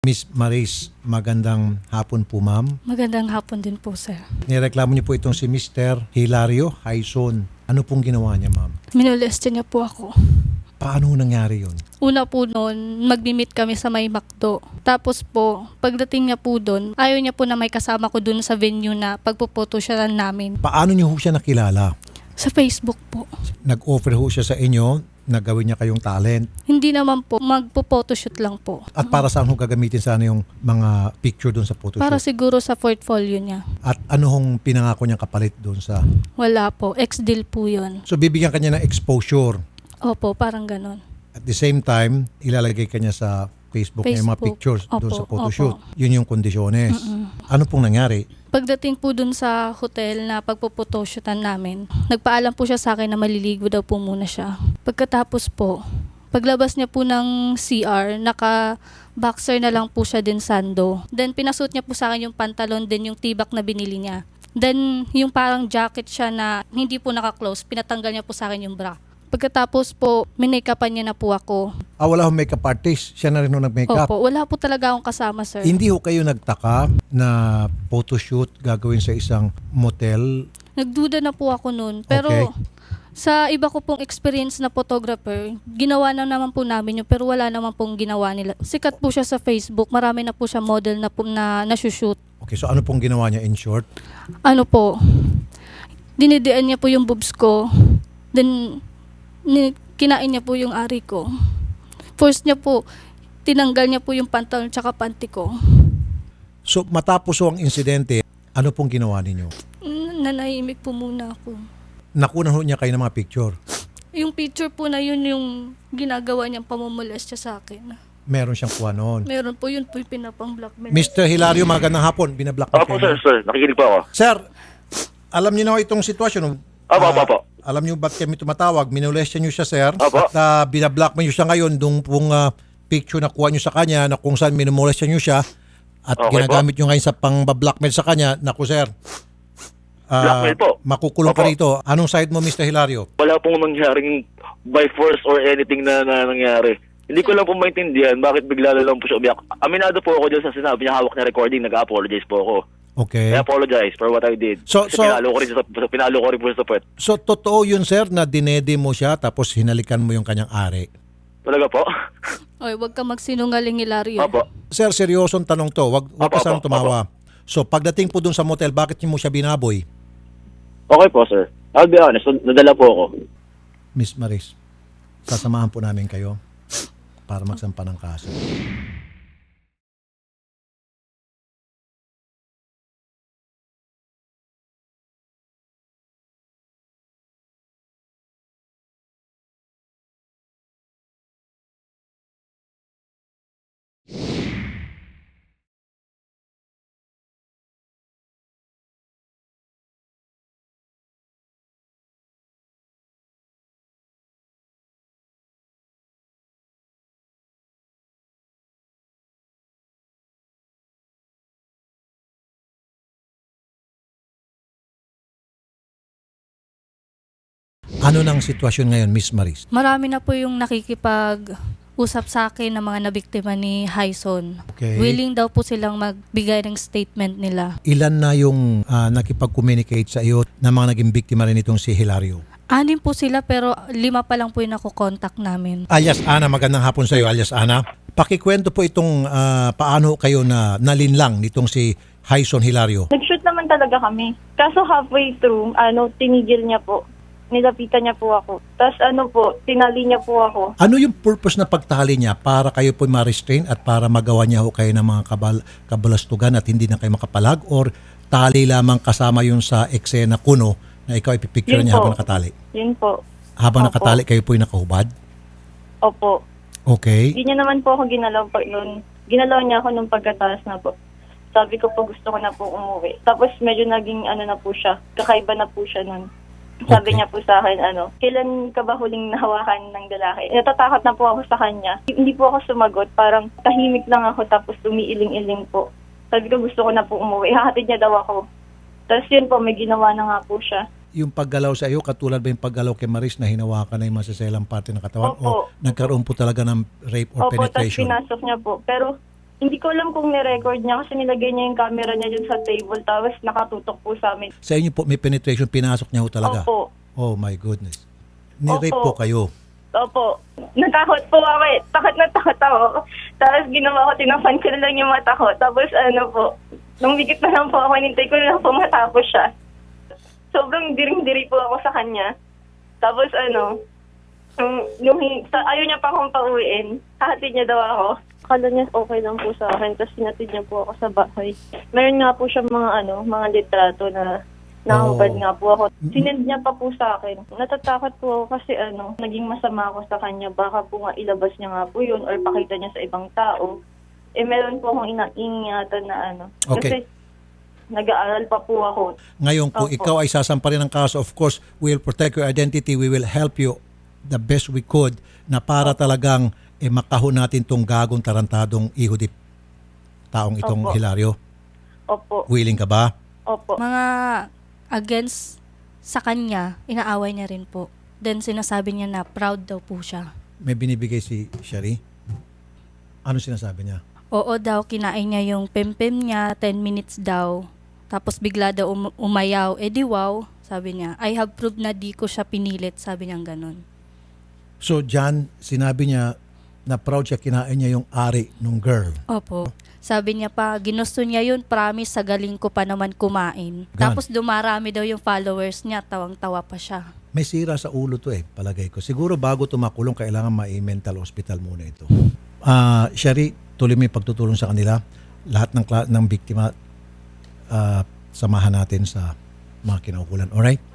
Miss Maris, magandang hapon po ma'am. Magandang hapon din po, sir. Nireklamo niyo po itong si Mr. Hilario Haison. Ano pong ginawa niya ma'am? Minoleste niya po ako. Paano nangyari yun? Una po noon, magmi-meet kami sa may McDo. Tapos po, pagdating niya po doon, ayaw niya po na may kasama ko doon sa venue na pagpupoto siya namin. Paano niyo ho siya nakilala? Sa Facebook po. Nag-offer ho siya sa inyo na gawin niya kayong talent. Hindi naman po, magpo-photoshoot lang po. At para saan ho gagamitin sana yung mga picture doon sa photoshoot? Para siguro sa portfolio niya. At ano hong pinangako niyang kapalit doon sa... Wala po. Ex-deal po yun. So bibigyan kanya ng exposure. Opo, parang ganon. At the same time, ilalagay kanya sa Facebook, yung mga Facebook. pictures doon Opo, sa photoshoot. Yun yung kondisyones. Mm-mm. Ano pong nangyari? Pagdating po dun sa hotel na pagpuputoshootan namin, nagpaalam po siya sa akin na maliligo daw po muna siya. Pagkatapos po, paglabas niya po ng CR, naka-boxer na lang po siya din sando. Then pinasuot niya po sa akin yung pantalon din yung tibak na binili niya. Then yung parang jacket siya na hindi po naka-close, pinatanggal niya po sa akin yung bra. Pagkatapos po, minake-upan niya na po ako. Ah, wala hong makeup artist. Siya na rin ho nag-makeup. Opo, wala po talaga akong kasama, sir. Hindi ho kayo nagtaka na photoshoot gagawin sa isang motel. Nagduda na po ako noon. Pero Okay. sa iba ko pong experience na photographer, ginawa na naman po namin yun pero wala naman pong ginawa nila. Sikat po siya sa Facebook. Marami na po siya model na po na nasushoot. Okay, so ano pong ginawa niya in short? Ano po, dinidian niya po yung boobs ko. Then, kinain niya po yung ari ko. First niya po, tinanggal niya po yung pantalon tsaka panty ko. So matapos ho ang insidente, ano pong ginawa ninyo? Nanahimik po muna ako. Nakunan ho niya kayo ng mga picture. Yung picture po na yun yung ginagawa niyang pamumulestya sa akin. Meron siyang kuha noon. Meron po yun po yung pinapang-blackmail. Mr. Hilario, magandang hapon. Binablock Opo, sir, sir. Nakikinig po ako. Sir, alam niyo na ho itong sitwasyon. Opo, Ah, opo, opo. Alam niyo ba't kami tumatawag? Minolestya niyo siya, sir. Opo. At uh, binablockmail niyo siya ngayon dung pong ah, picture na kuha niyo sa kanya na kung saan minumolestya niyo siya at Okay ginagamit niyo ngayon sa pang-blackmail sa kanya. Naku, sir. Ah, Blackmail po. Makukulong ka Opo. rito. Anong side mo, Mr. Hilario? Wala pong nangyaring by force or anything na, na nangyari. Hindi ko lang po maintindihan bakit bigla lang po siya umiyak. Aminado po ako dyan sa sinabi niya hawak na recording, nag-apologize po ako. Okay. I apologize for what I did. So- Kasi so- pinalo ko rin sa, pinalo ko rin po sa puwet. So, totoo yun, sir, na dinede mo siya tapos hinalikan mo yung kanyang ari. Talaga po? Oy, wag ka magsinungaling, Hilario. Opo. Sir, seryosong tanong to. Wag, wag Opo, ka sanang opo, tumawa. So, pagdating po dun sa motel, bakit niyo mo siya binaboy, Okay po, sir. I'll be honest, nadala po ako. Miss Maris? Sasamahan po namin kayo para magsampa ng kaso. Ano nang sitwasyon ngayon, Miss Maris? Marami na po yung nakikipag usap sa akin ng mga nabiktima ni Hyson. Okay. Willing daw po silang magbigay ng statement nila. Ilan na yung ah, nakipag-communicate sa iyo na mga naging biktima rin itong si Hilario? Anim po sila pero lima pa lang po yung nakokontakt namin. Alias Ana, magandang hapon sa iyo, alias Ana. Pakikwento po itong ah, paano kayo na nalinlang nitong si Hyson Hilario. Nag-shoot naman talaga kami. Kaso halfway through, ano, tinigil niya po. Nilapitan niya po ako. Tapos ano po, tinali niya po ako. Ano yung purpose na pagtali niya para kayo po ma-restrain at para magawa niya ho kayo ng mga kabal kabalastugan at hindi na kayo makapalag or tali lamang kasama yun sa eksena kuno na ikaw ipipicture Yun niya po. habang nakatali? Yun po. Habang Opo. nakatali kayo po yung nakahubad? Opo. Okay. Hindi niya naman po ako ginalaw pa noon. Ginalaw niya ako nung pagkataas na po. Sabi ko po gusto ko na po umuwi. Tapos medyo naging ano na po siya. Kakaiba na po siya nun. Sabi Okay. niya po sa akin, ano, kailan ka ba huling nahawakan ng lalaki? Natatakot na po ako sa kanya. Hindi po ako sumagot. Parang tahimik lang ako tapos umiiling-iling po. Sabi ko gusto ko na po umuwi. Hahatid niya daw ako. Tapos yun po, may ginawa na nga po siya. Yung paggalaw sa iyo, katulad ba yung paggalaw kay Maris na hinawakan na yung masaselang parte ng katawan? O Opo. nagkaroon po talaga ng rape or Opo, tapos penetration? pinasok niya po. Pero Hindi ko alam kung ni-record niya kasi nilagay niya yung camera niya dun sa table tapos nakatutok po sa amin. Sa inyo po, may penetration, pinasok niya ho talaga? Opo. Oh my goodness. Ni-rape Opo. po kayo. Opo. Natakot po ako eh. Takot na takot ako. Tapos ginawa ko, tinafan ko na lang yung mata ko. Tapos ano po, nung bigit na lang po ako, nintay ko na lang po matapos siya. Sobrang diring-diri po ako sa kanya. Tapos ano, nung hin- sa, ayaw niya pa akong pauwiin, hahatid niya daw ako. Akala niya okay lang po sa akin, tapos sinatid niya po ako sa bahay. Meron nga po siya mga ano, mga litrato na nakahubad Oh. nga po ako. Sinend niya pa po sa akin. Natatakot po ako kasi ano, naging masama ako sa kanya. Baka po nga ilabas niya nga po yun or pakita niya sa ibang tao. Eh meron po akong inaingatan na ano. Okay. Kasi nag-aaral pa po ako. Ngayon, kung Opo. ikaw ay sasamparin ng kaso, of course, we will protect your identity. We will help you the best we could na para talagang eh, makahon natin tong gagong tarantadong ihudip taong itong Opo. Hilario. Opo. Willing ka ba? Opo. Mga against sa kanya, inaaway niya rin po. Then sinasabi niya na proud daw po siya. May binibigay si Sherry? Ano sinasabi niya? Oo daw, kinain niya yung pempem niya, 10 minutes daw. Tapos bigla daw um- umayaw. Eh di wow, sabi niya. I have proved na di ko siya pinilit, sabi niya ganun. So, Jan, sinabi niya na proud siya kinain niya yung ari nung girl. Opo. Sabi niya pa, ginusto niya yun, promise, sa galing ko pa naman kumain. Gan. Tapos dumarami daw yung followers niya, tawang-tawa pa siya. May sira sa ulo to eh, palagay ko. Siguro bago tumakulong, kailangan ma-mental hospital muna ito. Ah, Sherry, tuloy yung pagtutulong sa kanila. Lahat ng, ng biktima, ah, samahan natin sa mga kinaukulan. Alright?